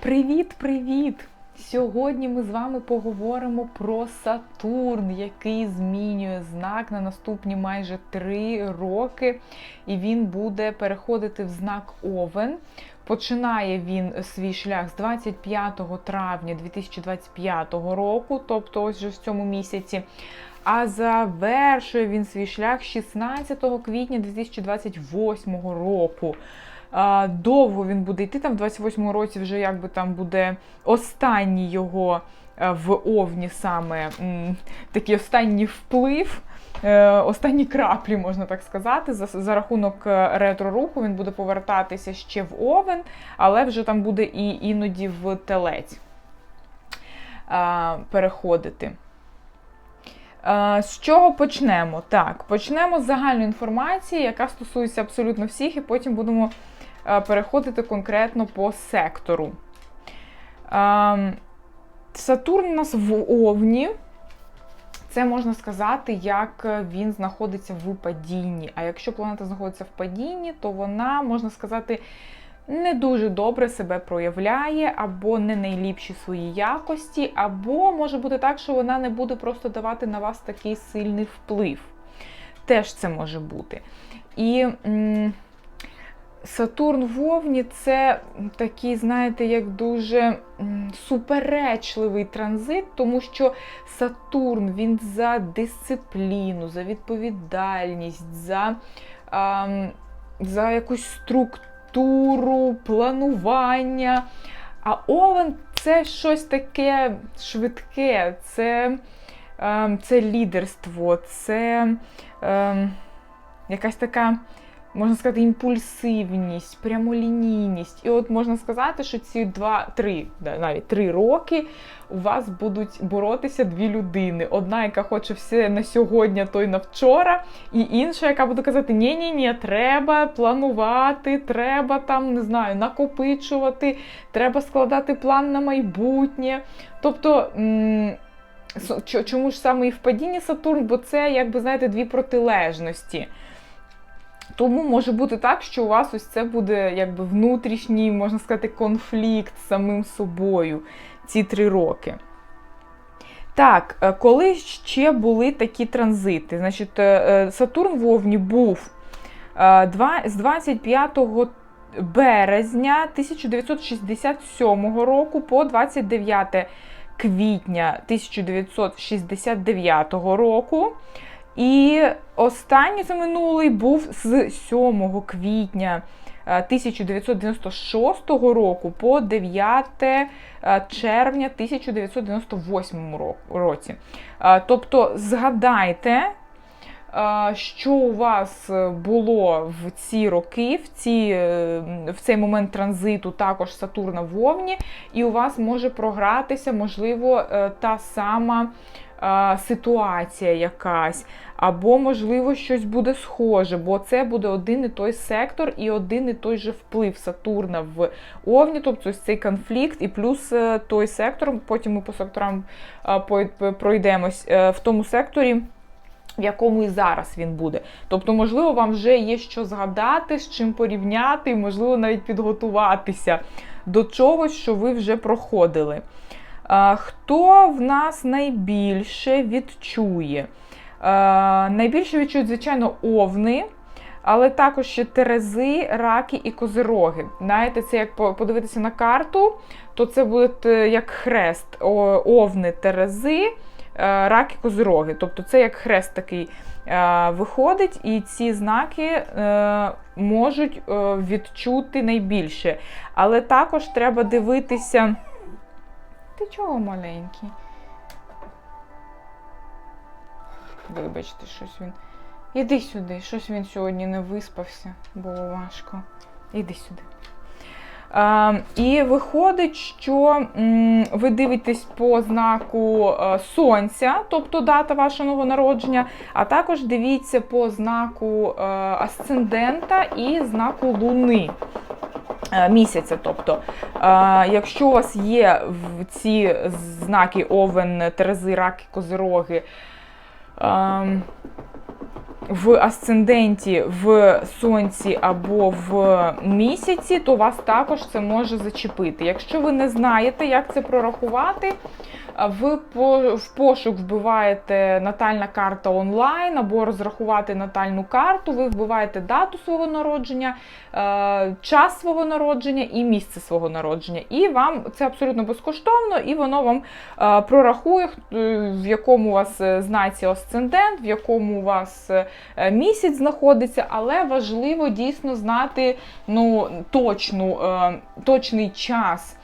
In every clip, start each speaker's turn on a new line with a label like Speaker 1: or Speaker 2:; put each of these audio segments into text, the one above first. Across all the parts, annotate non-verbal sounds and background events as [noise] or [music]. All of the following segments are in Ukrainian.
Speaker 1: Привіт-привіт! Сьогодні ми з вами поговоримо про Сатурн, який змінює знак на наступні майже три роки, і він буде переходити в знак Овен. Починає він свій шлях з 25 травня 2025 року, тобто ось вже в цьому місяці. А завершує він свій шлях 16 квітня 2028 року. Довго він буде йти там в 28-му році, вже якби там буде останній його е, в Овні саме такий останній вплив. е, Останні краплі, можна так сказати, за, за рахунок е, ретро-руху він буде повертатися ще в Овен, але вже там буде і іноді в телець а, переходити. А, З чого почнемо? Так, почнемо з загальної інформації, яка стосується абсолютно всіх, і потім будемо переходити конкретно по сектору. Сатурн у нас в Овні. Це можна сказати, як він знаходиться в падінні. А якщо планета знаходиться в падінні, то вона, можна сказати, не дуже добре себе проявляє, або не найліпші свої якості, або може бути так, що вона не буде просто давати на вас такий сильний вплив. Теж це може бути. І м, Сатурн в Овні це такий, знаєте, як дуже суперечливий транзит, тому що Сатурн він за дисципліну, за відповідальність, за, ам, за якусь структуру планування. А Овен це щось таке швидке, це е, це лідерство, це е, якась така, можна сказати, імпульсивність, прямолінійність. І от можна сказати, що ці два-три, навіть три роки у вас будуть боротися дві людини. Одна, яка хоче все на сьогодні, то й на вчора, і інша, яка буде казати: ні ні ні треба планувати, треба там, не знаю, накопичувати, треба складати план на майбутнє. Тобто. Чому ж саме і в падінні Сатурн? Бо це, якби знаєте, дві протилежності. Тому може бути так, що у вас ось це буде якби внутрішній, можна сказати, конфлікт з самим собою ці три роки. Так, е, коли ще були такі транзити? Значить, е, Сатурн в Овні був з 25 березня 1967 року по 29 квітня 1969 року. І останній це минулий був з 7 квітня 1996 року по 9 червня 1998 році. Тобто, згадайте, що у вас було в ці роки, в ці, е, в цей момент транзиту, також Сатурна в Овні, і у вас може програтися, можливо, е, та сама ситуація якась, або, можливо, щось буде схоже, бо це буде один і той сектор і один і той же вплив Сатурна в Овні, тобто цей конфлікт, і плюс е, той сектор, потім ми по секторам пройдемось е, в тому секторі. В якому і зараз він буде. Тобто, можливо, вам вже є що згадати, з чим порівняти, і, можливо, навіть підготуватися до чогось, що ви вже проходили. Хто в нас найбільше відчує? Найбільше відчують, звичайно, овни, але також ще терези, раки і козироги. Знаєте, це як подивитися на карту, то це буде е, як хрест, овни, терези, е, раки, козироги. Тобто це як хрест такий е, виходить, і ці знаки можуть відчути найбільше. Але також треба дивитися. Ти чого маленький? Вибачте, щось він. Іди сюди, щось він сьогодні не виспався, було важко. Іди сюди. А, І виходить, що м, ви дивитесь по знаку а, Сонця, тобто дата вашого народження, а також дивіться по знаку а, асцендента і знаку Луни. Е, місяця. Тобто, е, якщо у вас є ці знаки Овен, Терези, Раки, Козироги, ем, в асценденті, в сонці або в місяці, то вас також це може зачепити. Якщо ви не знаєте, як це прорахувати, ви в пошук вбиваєте натальна карта онлайн або розрахувати натальну карту, ви вбиваєте дату свого народження, е, час свого народження і місце свого народження. І вам це абсолютно безкоштовно, і воно вам е, прорахує, е, в якому у вас знаці асцендент, в якому у вас місяць знаходиться, але важливо дійсно знати ну, точну, точний час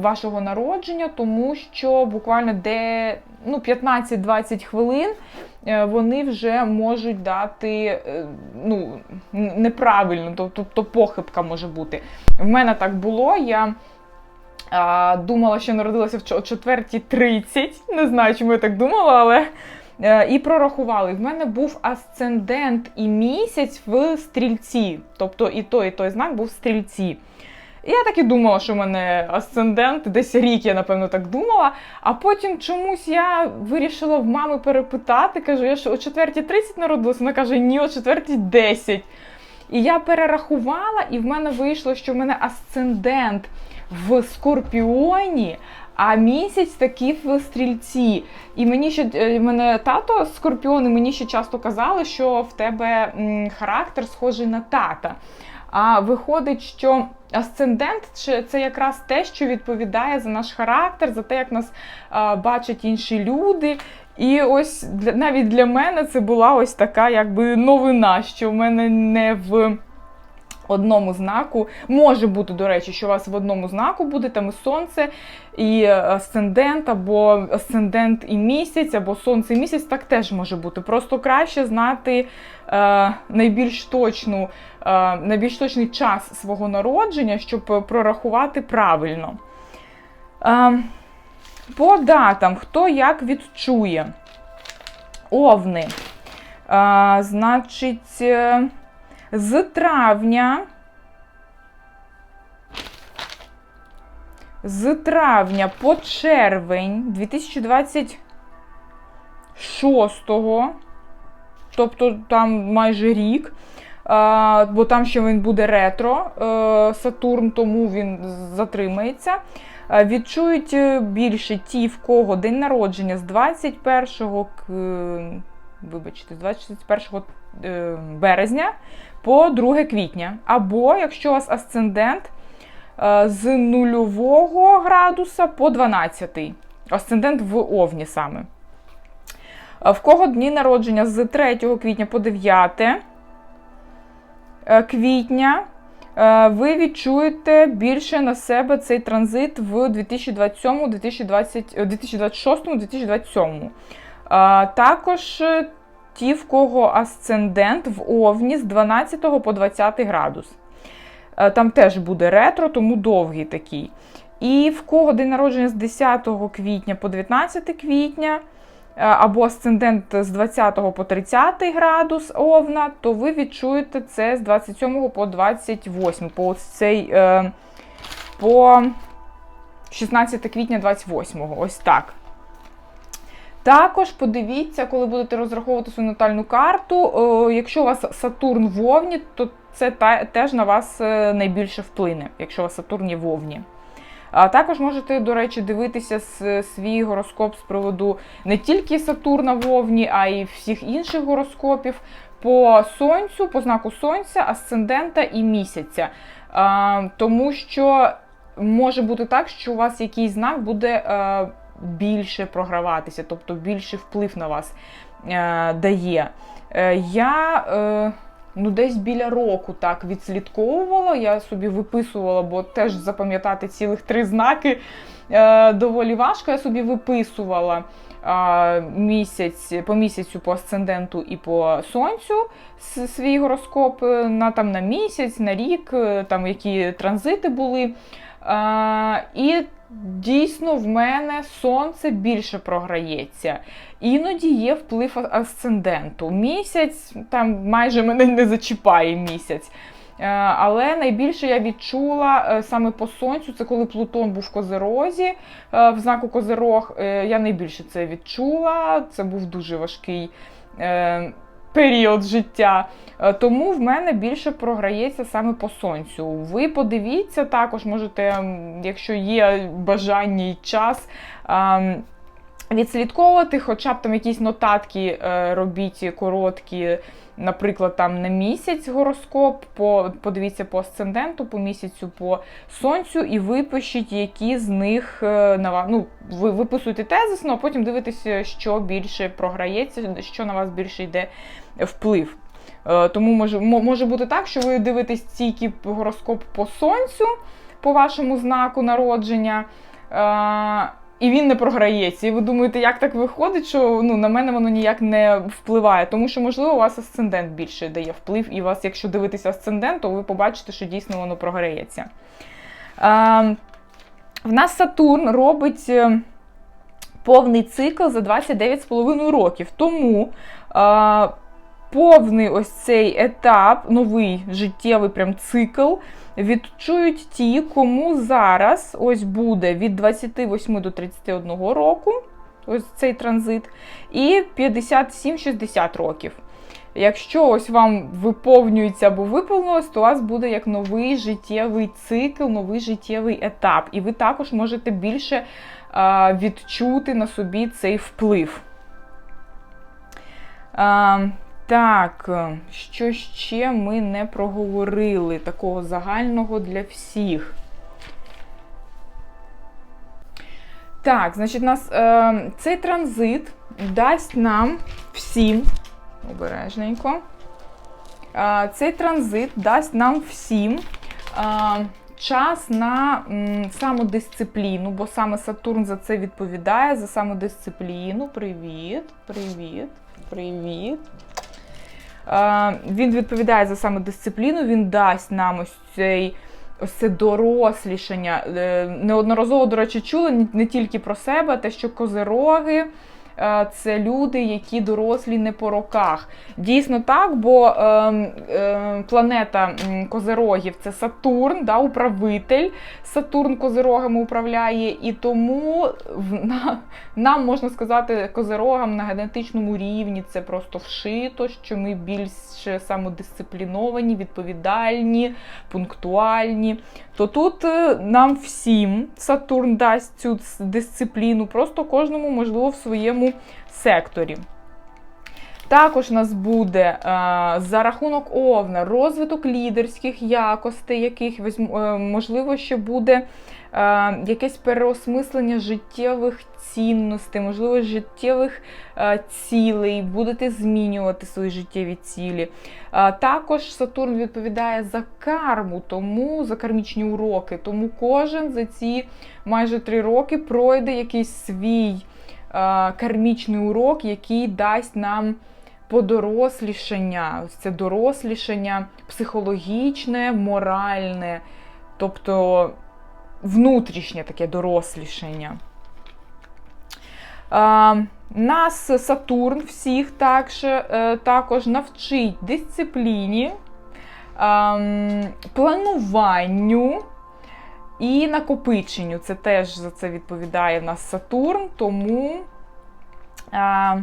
Speaker 1: вашого народження, тому що буквально де ну, 15-20 хвилин е, вони вже можуть дати е, ну, неправильно, тобто похибка може бути. В мене так було. Я думала, що народилася в 4.30. Не знаю, чому я так думала, але. е, І прорахували. В мене був асцендент і місяць в стрільці. Тобто і той, і той знак був в стрільці. І я так і думала, що в мене асцендент, десь рік я, напевно, так думала. А потім чомусь я вирішила в мами перепитати. Кажу, я що о 4.30 народилася? Вона каже, ні, о 4.10. І я перерахувала, і в мене вийшло, що в мене асцендент в Скорпіоні, а місяць такий в стрільці. І мені ще е, мене тато Скорпіон, і мені ще часто казали, що в тебе характер схожий на тата. А виходить, що асцендент це- якраз те, що відповідає за наш характер, за те, як нас бачать інші люди. І ось для, навіть для мене це була ось така якби новина, що в мене не в одному знаку. Може бути, до речі, що у вас в одному знаку буде там і сонце, і асцендент, або асцендент і місяць, або сонце і місяць, так теж може бути. Просто краще знати е, найбільш точну, е, найбільш точний час свого народження, щоб прорахувати правильно. Е, по датам, хто як відчує. Овни. Е, значить, е, з травня. З травня по червень 2026, тобто там майже рік, бо там ще він буде ретро е, Сатурн, тому він затримається. Відчують е, більше ті, в кого день народження з 21 к- вибачте, з 21 е, березня по 2 квітня. Або якщо у вас асцендент е, з 0 градуса по 12. Асцендент в Овні саме. Е, В кого дні народження з 3 квітня по 9 е, квітня, ви відчуєте більше на себе цей транзит в 2027, 2020, е, 2026, 2027. Також е, ті, в кого асцендент в Овні з 12 по 20 градус. Е, Там теж буде ретро, тому довгий такий. І в кого день народження з 10 квітня по 19 квітня, е, або асцендент з 20 по 30 градус Овна, то ви відчуєте це з 27 по 28, по цей, по 16 квітня 28, ось так. Також подивіться, коли будете розраховувати свою натальну карту. е, Якщо у вас Сатурн в Овні, то це теж на вас е, найбільше вплине, якщо у вас Сатурн є в. А також можете, до речі, дивитися свій гороскоп з приводу не тільки Сатурна в Овні, а й всіх інших гороскопів по сонцю, по знаку сонця, асцендента і місяця. А, Тому що може бути так, що у вас якийсь знак буде е, більше програватися, тобто більший вплив на вас е, дає. Е, я е, ну, десь біля року так відслідковувала, я собі виписувала, бо теж запам'ятати цілих три знаки е, доволі важко. Я собі виписувала місяць, по місяцю, по асценденту і по сонцю свій гороскоп е, на, там, на місяць, на рік, е, там, які транзити були. Е, і дійсно в мене сонце більше програється. Іноді є вплив асценденту. Місяць там майже мене не зачіпає місяць. Е, Але найбільше я відчула е, саме по сонцю, це коли Плутон був в Козерозі, е, в знаку Козерог. Я найбільше це відчула. Це був дуже важкий період життя. Е, Тому в мене більше програється саме по сонцю. Ви подивіться також, можете, якщо є бажання і час. ем, Відслідковувати, хоча б там якісь нотатки е, робіть короткі, наприклад, там на місяць гороскоп, по, подивіться по асценденту, по місяцю, по сонцю, і випишіть, які з них е, на вас. Ну, ви виписуєте тезисно, а потім дивитеся, що більше програється, що на вас більше йде вплив. Е, Тому може, може бути так, що ви дивитесь тільки гороскоп по сонцю, по вашому знаку народження. І він не програється. І ви думаєте, як так виходить, що ну, на мене воно ніяк не впливає. Тому що, можливо, у вас асцендент більше дає вплив, і вас, якщо дивитися асцендент, то ви побачите, що дійсно воно програється. Е, в нас Сатурн робить е, повний цикл за 29,5 років. Тому повний ось цей етап, новий життєвий прям цикл, відчують ті, кому зараз ось буде від 28 до 31 року, ось цей транзит, і 57-60 років. Якщо ось вам виповнюється або виповнилось, то у вас буде як новий життєвий цикл, новий життєвий етап. І ви також можете більше а, відчути на собі цей вплив. А, так, е, що ще ми не проговорили такого загального для всіх. Так, значить, нас е, цей транзит дасть нам всім, обережненько, е, цей транзит дасть нам всім е, час на м, самодисципліну, бо саме Сатурн за це відповідає, за самодисципліну. Привіт, привіт, привіт. Він відповідає за самодисципліну, він дасть нам ось цей. Ось це дорослішання. Е, Неодноразово, до речі, чули не- тільки про себе, те, що козероги це люди, які дорослі не по роках. Дійсно так, бо е, е, планета козерогів це Сатурн, да, управитель. Сатурн козерогами управляє, і тому на, нам можна сказати, козерогам на генетичному рівні це просто вшито, що ми більш самодисципліновані, відповідальні, пунктуальні. То тут е, нам всім Сатурн дасть цю дисципліну, просто кожному, можливо, в своєму секторі. Також у нас буде е, за рахунок Овна розвиток лідерських якостей, яких е, можливо, ще буде е, якесь переосмислення життєвих цінностей, можливо, життєвих цілей, будете змінювати свої життєві цілі. Також Сатурн відповідає за карму, тому за кармічні уроки. Тому кожен за ці майже три роки пройде якийсь свій кармічний урок, який дасть нам подорослішання, ось це дорослішання психологічне, моральне, тобто внутрішнє таке дорослішання. А, нас Сатурн всіх також, е, також навчить дисципліні, ам, плануванню і накопиченню. Це теж за це відповідає в нас Сатурн, тому. А,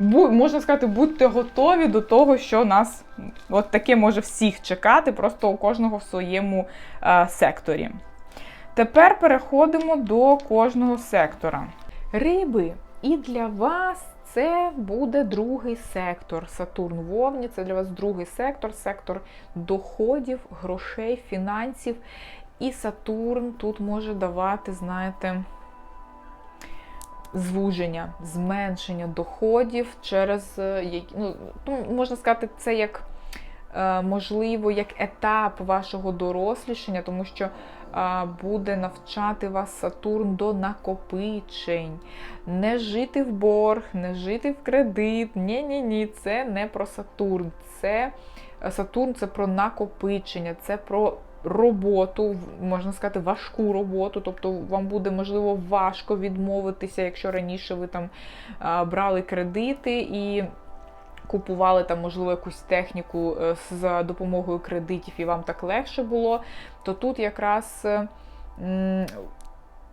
Speaker 1: можна сказати, будьте готові до того, що нас от таке може всіх чекати, просто у кожного в своєму е, секторі. Тепер переходимо до кожного сектора. Риби, і для вас це буде другий сектор. Сатурн в Овні, це для вас другий сектор, сектор доходів, грошей, фінансів. І Сатурн тут може давати, знаєте, звуження, зменшення доходів через е, ну, ну, можна сказати, це як е, можливо як етап вашого дорослішання, тому що е, буде навчати вас Сатурн до накопичень, не жити в борг, не жити в кредит. Ні, ні, це не про Сатурн. Це Сатурн це про накопичення, це про роботу, можна сказати, важку роботу. Тобто вам буде можливо важко відмовитися, якщо раніше ви там брали кредити і. Купували там, можливо, якусь техніку е, за допомогою кредитів, і вам так легше було, то тут якраз е,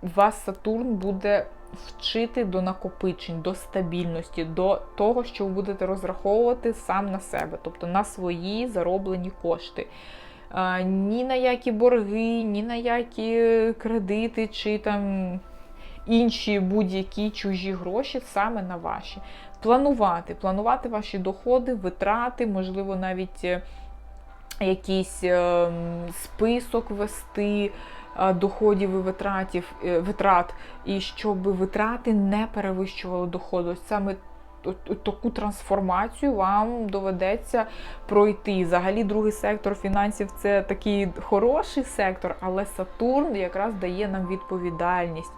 Speaker 1: вас Сатурн буде вчити до накопичень, до стабільності, до того, що ви будете розраховувати сам на себе, тобто на свої зароблені кошти. Ні на які борги, ні на які кредити чи там інші будь-які чужі гроші саме на ваші. Планувати, планувати ваші доходи, витрати, можливо, навіть е, якийсь е, список вести доходів і витратів, е, витрат, і щоб витрати не перевищували доходи. Саме таку трансформацію вам доведеться пройти. Взагалі, другий сектор фінансів це такий хороший сектор, але Сатурн якраз дає нам відповідальність.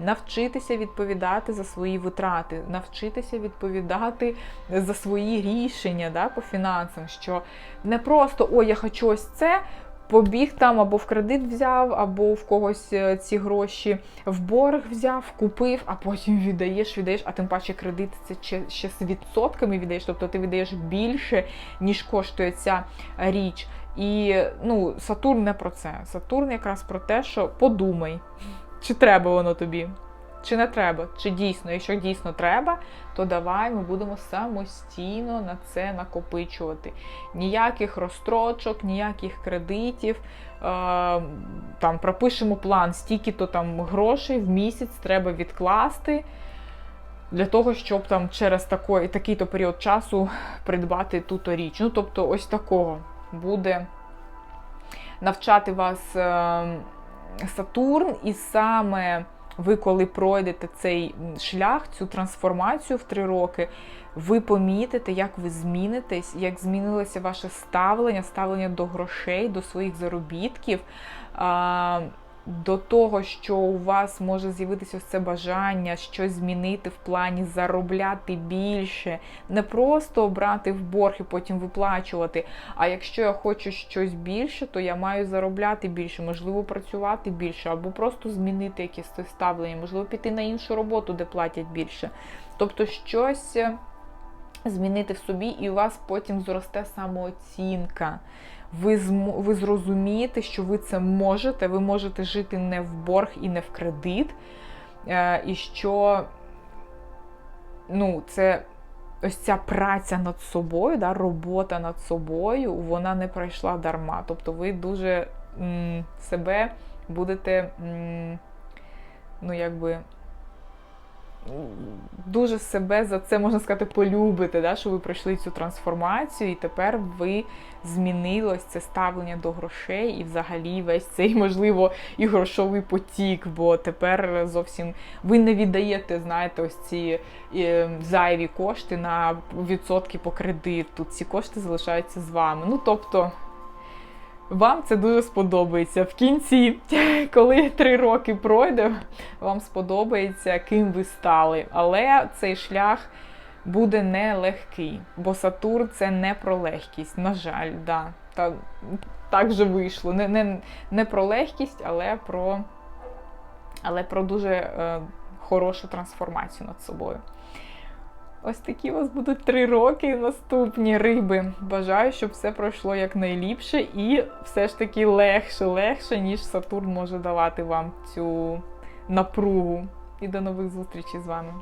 Speaker 1: Навчитися відповідати за свої витрати, навчитися відповідати за свої рішення да, по фінансам, що не просто ой, я хочу ось це, побіг там або в кредит взяв, або в когось е, ці гроші в борг взяв, купив, а потім віддаєш, віддаєш, а тим паче кредит це ще, з відсотками віддаєш, тобто ти віддаєш більше, ніж коштує ця річ. І ну, Сатурн не про це. Сатурн якраз про те, що подумай, чи треба воно тобі. Чи не треба, чи дійсно, якщо дійсно треба, то давай ми будемо самостійно на це накопичувати. Ніяких розстрочок, ніяких кредитів. Е, там пропишемо план, стільки-то там грошей в місяць треба відкласти для того, щоб там через такий, такий-то період часу придбати ту-то річ. Ну, тобто, ось такого буде навчати вас е, Сатурн, і саме ви, коли пройдете цей шлях, цю трансформацію в три роки, ви помітите, як ви змінитесь, як змінилося ваше ставлення, ставлення до грошей, до своїх заробітків. До того, що у вас може з'явитися ось це бажання щось змінити в плані заробляти більше, не просто брати в борг і потім виплачувати. А якщо я хочу щось більше, то я маю заробляти більше, можливо, працювати більше, або просто змінити якесь це ставлення, можливо, піти на іншу роботу, де платять більше. Тобто щось змінити в собі, і у вас потім зросте самооцінка. Ви ви зрозумієте, що ви це можете, ви можете жити не в борг і не в кредит, е, і що ну, це ось ця праця над собою, да, робота над собою, вона не пройшла дарма. Тобто ви дуже м, себе будете, м, ну, якби. Дуже себе за це можна сказати полюбите, да, що ви пройшли цю трансформацію, і тепер ви змінили ось це ставлення до грошей і взагалі весь цей, можливо, і грошовий потік, бо тепер зовсім ви не віддаєте, знаєте, ось ці е, зайві кошти на відсотки по кредиту. Ці кошти залишаються з вами. Ну, тобто. Вам це дуже сподобається. В кінці, [laughs] коли три роки пройде, вам сподобається, ким ви стали. Але цей шлях буде нелегкий, бо Сатурн це не про легкість. На жаль, да. Та, так же вийшло. Не, не, не про легкість, але про, але про дуже е, хорошу трансформацію над собою. Ось такі у вас будуть три роки наступні риби. Бажаю, щоб все пройшло якнайліпше і все ж таки легше, легше, ніж Сатурн може давати вам цю напругу. І до нових зустрічей з вами.